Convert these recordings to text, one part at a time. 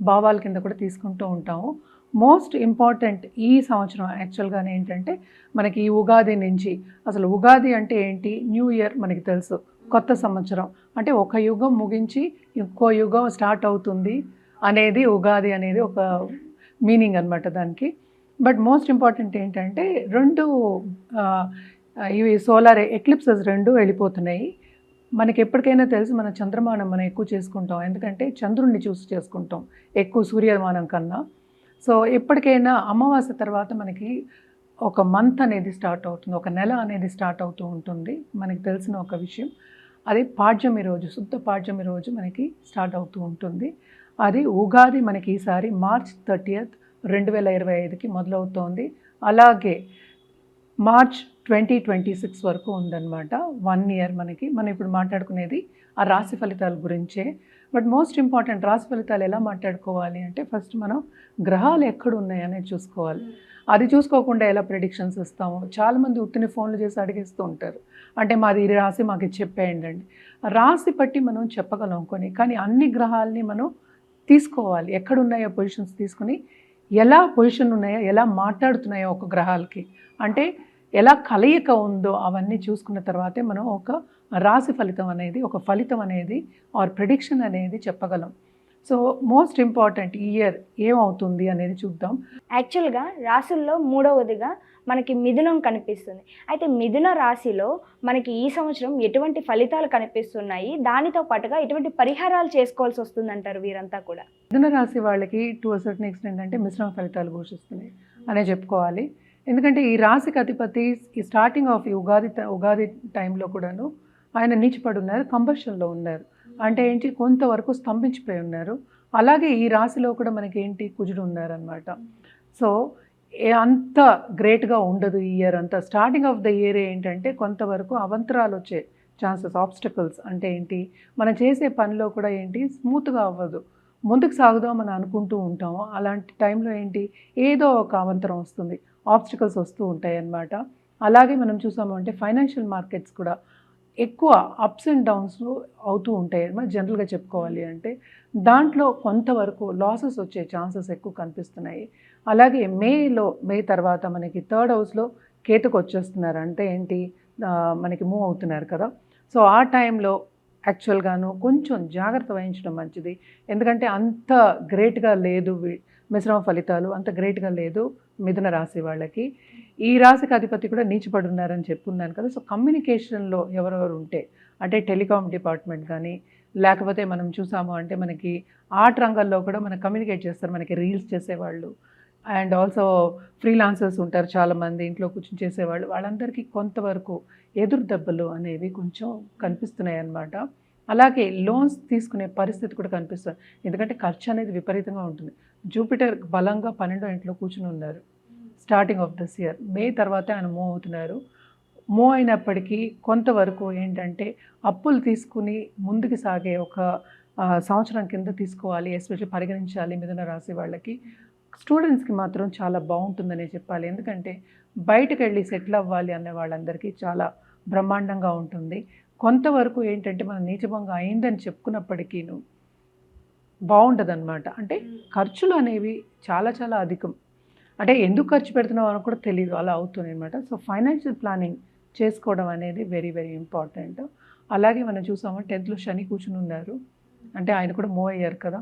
భావాల కింద కూడా తీసుకుంటూ ఉంటాము. మోస్ట్ ఇంపార్టెంట్ ఈ సంవత్సరం యాక్చువల్గానే ఏంటంటే మనకి ఈ ఉగాది నుంచి అసలు ఉగాది అంటే ఏంటి? న్యూ ఇయర్ మనకి తెలుసు. కొత్త సంవత్సరం. అంటే ఒక యుగం ముగించి ఇంకో యుగం స్టార్ట్ అవుతుంది అనేది ఉగాది అనేది ఒక మీనింగ్ అనమాట దానికి. బట్ మోస్ట్ ఇంపార్టెంట్ ఏంటంటే రెండు ఇవి సోలార్ ఎక్లిప్సెస్ రెండు వెళ్ళిపోతున్నాయి. మనకి ఎప్పటికైనా తెలుసు మన చంద్రమానం మనం ఎక్కువ చేసుకుంటాం. ఎందుకంటే చంద్రుణ్ణి చూసి చేసుకుంటాం. ఎక్కువ సూర్యమానం కన్నా. సో ఎప్పటికైనా అమావాస్య తర్వాత మనకి ఒక మంత్ అనేది స్టార్ట్ అవుతుంది. ఒక నెల అనేది స్టార్ట్ అవుతూ ఉంటుంది. మనకి తెలిసిన ఒక విషయం. అది పాడ్యమి రోజు శుద్ధ పాడ్యమి రోజు మనకి స్టార్ట్ అవుతూ ఉంటుంది. అది ఉగాది మనకి ఈసారి మార్చ్ థర్టీయత్ రెండు వేల ఇరవై ఐదుకి మొదలవుతోంది. అలాగే మార్చ్ ట్వంటీ ట్వంటీ సిక్స్ వరకు ఉందన్నమాట. వన్ ఇయర్ మనకి. మనం ఇప్పుడు మాట్లాడుకునేది ఆ రాశి ఫలితాల గురించే. బట్ మోస్ట్ ఇంపార్టెంట్ రాశి ఫలితాలు ఎలా మాట్లాడుకోవాలి అంటే ఫస్ట్ మనం గ్రహాలు ఎక్కడ ఉన్నాయనేది చూసుకోవాలి అది చూసుకోకుండా ఎలా ప్రెడిక్షన్స్ ఇస్తాము? చాలామంది ఉత్తిని ఫోన్లు చేసి అడిగేస్తూ ఉంటారు. అంటే మాది ఈ రాశి మాకు చెప్పేయండి అండి రాశి బట్టి మనం చెప్పగలం కొన్ని కానీ అన్ని గ్రహాలని మనం తీసుకోవాలి. ఎక్కడ ఉన్నాయో పొజిషన్స్ తీసుకుని ఎలా పొజిషన్ ఉన్నాయో ఎలా మాట్లాడుతున్నాయో ఒక గ్రహాలకి. అంటే ఎలా కలయిక ఉందో అవన్నీ చూసుకున్న తర్వాతే మనం ఒక రాశి ఫలితం అనేది ఒక ఫలితం అనేది ఆర్ ప్రిడిక్షన్ అనేది చెప్పగలం. సో మోస్ట్ ఇంపార్టెంట్ ఇయర్ ఏమవుతుంది అనేది చూద్దాం. యాక్చువల్గా రాశుల్లో మూడవదిగా మనకి మిథునం కనిపిస్తుంది. అయితే మిథున రాశిలో మనకి ఈ సంవత్సరం ఎటువంటి ఫలితాలు కనిపిస్తున్నాయి? దానితో పాటుగా ఎటువంటి పరిహారాలు చేసుకోవాల్సి వస్తుంది అంటారు వీరంతా కూడా? మిథున రాశి వాళ్ళకి టు సర్టన్ ఎక్స్టెంట్ అంటే మిశ్రమ ఫలితాలు ఘోషిస్తున్నాయి అనే చెప్పుకోవాలి. ఎందుకంటే ఈ రాశికి అధిపతి ఈ స్టార్టింగ్ ఆఫ్ ఈ ఉగాది ఉగాది టైంలో కూడాను ఆయన నీచిపడి ఉన్నారు కంబషన్లో ఉన్నారు. అంటే ఏంటి? కొంతవరకు స్తంభించిపోయి ఉన్నారు. అలాగే ఈ రాశిలో కూడా మనకి ఏంటి కుజుడు ఉన్నారనమాట సో అంత గ్రేట్గా ఉండదు ఈ ఇయర్ అంతా. స్టార్టింగ్ ఆఫ్ ద ఇయర్ ఏంటంటే కొంతవరకు అవంతరాలు వచ్చే ఛాన్సెస్ ఆబ్స్టకల్స్ అంటే ఏంటి? మనం చేసే పనిలో కూడా ఏంటి? స్మూత్గా అవ్వదు. ముందుకు సాగుదాం మనం అనుకుంటూ ఉంటాము. అలాంటి టైంలో ఏంటి? ఏదో ఒక అవంతరం వస్తుంది. ఆబ్స్టికల్స్ వస్తూ ఉంటాయి అన్నమాట అలాగే మనం చూసాము అంటే ఫైనాన్షియల్ మార్కెట్స్ కూడా ఎక్కువ అప్స్ అండ్ డౌన్స్ అవుతూ ఉంటాయి అన్నమాట జనరల్గా చెప్పుకోవాలి అంటే. దాంట్లో కొంతవరకు లాసెస్ వచ్చే ఛాన్సెస్ ఎక్కువ కనిపిస్తున్నాయి. అలాగే మేలో మే తర్వాత మనకి థర్డ్ హౌస్లో కేతుకు వచ్చేస్తున్నారు. అంటే ఏంటి? మనకి మూవ్ అవుతున్నారు కదా. సో ఆ టైంలో యాక్చువల్గాను కొంచెం జాగ్రత్త వహించడం మంచిది. ఎందుకంటే అంత గ్రేట్గా లేదు మిశ్రమ ఫలితాలు అంత గ్రేట్గా లేదు మిథున రాశి వాళ్ళకి. ఈ రాశికి అధిపతి కూడా నీచిపడున్నారని చెప్పున్నాను కదా. సో కమ్యూనికేషన్లో ఎవరెవరు ఉంటే అంటే టెలికాం డిపార్ట్మెంట్ కానీ లేకపోతే మనం చూసాము అంటే మనకి ఆర్ట్ రంగంలో కూడా మనం కమ్యూనికేట్ చేస్తారు మనకి రీల్స్ చేసేవాళ్ళు. అండ్ ఆల్సో ఫ్రీలాన్సర్స్ ఉంటారు చాలామంది ఇంట్లో కూర్చొని చేసేవాళ్ళు. వాళ్ళందరికీ కొంతవరకు ఎదురు దెబ్బలు అనేవి కొంచెం కనిపిస్తున్నాయి అన్నమాట అలాగే లోన్స్ తీసుకునే పరిస్థితి కూడా కనిపిస్తుంది. ఎందుకంటే ఖర్చు అనేది విపరీతంగా ఉంటుంది. జూపిటర్ బలంగా పన్నెండో ఇంట్లో కూర్చుని ఉన్నారు. Starting of this year May తర్వాతే ఆయన మూవ్ అవుతున్నారు. మూవ్ అయినప్పటికీ కొంతవరకు ఏంటంటే అప్పులు తీసుకుని ముందుకు సాగే ఒక సంవత్సరం కింద తీసుకోవాలి ఎస్పెషల్లీ పరిగణించాలి మిథున రాశి వాళ్ళకి. స్టూడెంట్స్కి మాత్రం చాలా బాగుంటుందనే చెప్పాలి. ఎందుకంటే బయటకు వెళ్ళి సెటిల్ అవ్వాలి అనే వాళ్ళందరికీ చాలా బ్రహ్మాండంగా ఉంటుంది. కొంతవరకు ఏంటంటే మన నీచభంగా అయిందని చెప్పుకున్నప్పటికీను బాగుంటుంది అనమాట అంటే ఖర్చులు అనేవి చాలా చాలా అధికం. అంటే ఎందుకు ఖర్చు పెడుతున్నాం అని కూడా తెలియదు అలా అవుతుంది అనమాట సో ఫైనాన్షియల్ ప్లానింగ్ చేసుకోవడం అనేది వెరీ వెరీ ఇంపార్టెంట్. అలాగే మనం చూసాము టెన్త్లో శని కూర్చుని ఉన్నారు. అంటే ఆయన కూడా మూవ్ అయ్యారు కదా.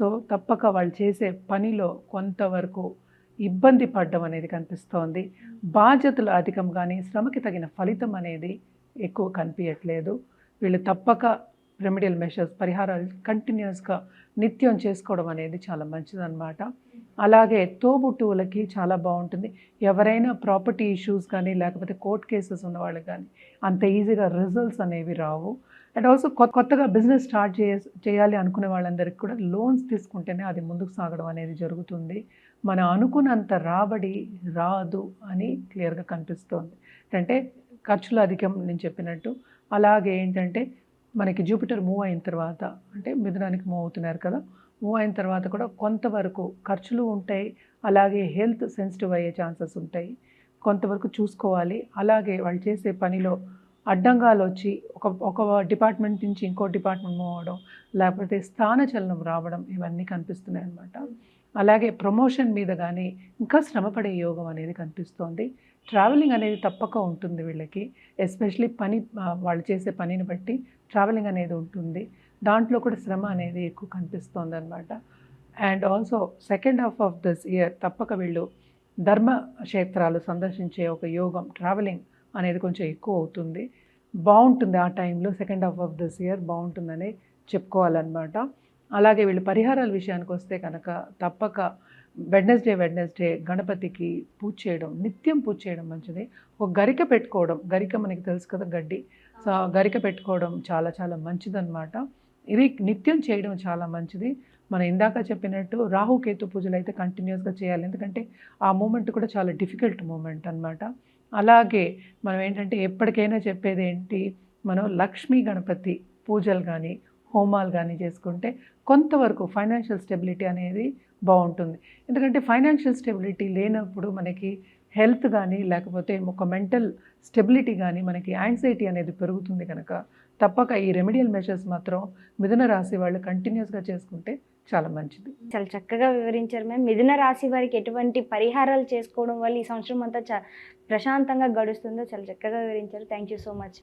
సో తప్పక వాళ్ళు చేసే పనిలో కొంతవరకు ఇబ్బంది పడడం అనేది కనిపిస్తోంది. బాధ్యతలు అధికం కానీ శ్రమకి తగిన ఫలితం అనేది ఎక్కువ కనిపించట్లేదు వీళ్ళు తప్పక రెమెడియల్ మెషర్స్ పరిహారాలు కంటిన్యూస్గా నిత్యం చేసుకోవడం అనేది చాలా మంచిదన్నమాట. అలాగే తోబుట్టువులకి చాలా బాగుంటుంది. ఎవరైనా ప్రాపర్టీ ఇష్యూస్ కానీ లేకపోతే కోర్ట్ కేసెస్ ఉన్న వాళ్ళు కానీ అంత ఈజీగా రిజల్ట్స్ అనేవి రావు. అండ్ ఆల్సో కొత్తగా బిజినెస్ స్టార్ట్ చేయ చేయాలి అనుకునే వాళ్ళందరికీ కూడా లోన్స్ తీసుకుంటేనే అది ముందుకు సాగడం అనేది జరుగుతుంది. మనం అనుకున్నంత రాబడి రాదు అని క్లియర్గా కనిపిస్తోంది. అంటే ఖర్చులు అధికం నేను చెప్పినట్టు. అలాగే ఏంటంటే మనకి జూపిటర్ మూవ్ అయిన తర్వాత అంటే మిథునానికి మూవ్ అవుతున్నారు కదా మూవ్ అయిన తర్వాత కూడా కొంతవరకు ఖర్చులు ఉంటాయి. అలాగే హెల్త్ సెన్సిటివ్ అయ్యే ఛాన్సెస్ ఉంటాయి. కొంతవరకు చూసుకోవాలి. అలాగే వాళ్ళు చేసే పనిలో అడ్డంగాలు వచ్చి ఒక ఒక డిపార్ట్మెంట్ నుంచి ఇంకో డిపార్ట్మెంట్ మూవ్ అవడం లేకపోతే స్థానచలనం రావడం ఇవన్నీ కనిపిస్తున్నాయి అన్నమాట అలాగే ప్రమోషన్ మీద కానీ ఇంకా శ్రమపడే యోగం అనేది కనిపిస్తోంది. ట్రావెలింగ్ అనేది తప్పక ఉంటుంది వీళ్ళకి. ఎస్పెషలీ పని వాళ్ళు చేసే పనిని బట్టి ట్రావెలింగ్ అనేది ఉంటుంది. దాంట్లో కూడా శ్రమ అనేది ఎక్కువ కనిపిస్తోంది అనమాట and also second half of this year తప్పక వీళ్ళు ధర్మ క్షేత్రాలు సందర్శించే ఒక యోగం ట్రావెలింగ్ అనేది కొంచెం ఎక్కువ అవుతుంది. బాగుంటుంది ఆ టైంలో second half of this year బాగుంటుందని చెప్పుకోవాలన్నమాట. అలాగే వీళ్ళు పరిహారాల విషయానికి వస్తే కనుక తప్పక వెడ్నెస్డే వెడ్నెస్డే గణపతికి పూజ చేయడం నిత్యం పూజ చేయడం మంచిది. ఒక గరిక పెట్టుకోవడం గరిక మనకి తెలుసు కదా గడ్డి. సో గరిక పెట్టుకోవడం చాలా చాలా మంచిదన్నమాట. ఇది నిత్యం చేయడం చాలా మంచిది. మనం ఇందాక చెప్పినట్టు రాహుకేతు పూజలు అయితే కంటిన్యూస్గా చేయాలి. ఎందుకంటే ఆ మూమెంట్ కూడా చాలా డిఫికల్ట్ మూమెంట్ అన్నమాట. అలాగే మనం ఏంటంటే ఎప్పటికైనా చెప్పేది ఏంటి? మనం లక్ష్మీ గణపతి పూజలు కానీ హోమాలు కానీ చేసుకుంటే కొంతవరకు ఫైనాన్షియల్ స్టెబిలిటీ అనేది బాగుంటుంది. ఎందుకంటే ఫైనాన్షియల్ స్టెబిలిటీ లేనప్పుడు మనకి హెల్త్ కానీ లేకపోతే ఒక మెంటల్ స్టెబిలిటీ కానీ మనకి యాంగ్జైటీ అనేది పెరుగుతుంది కనుక తప్పక ఈ రెమెడియల్ మెషర్స్ మాత్రం మిథున రాశి వాళ్ళు కంటిన్యూస్గా చేసుకుంటే చాలా మంచిది. చాలా చక్కగా వివరించారు మేము మిథున రాశి వారికి ఎటువంటి పరిహారాలు చేసుకోవడం వల్ల ఈ సంవత్సరం అంతా ప్రశాంతంగా గడుస్తుందో చాలా చక్కగా వివరించారు. Thank you so much.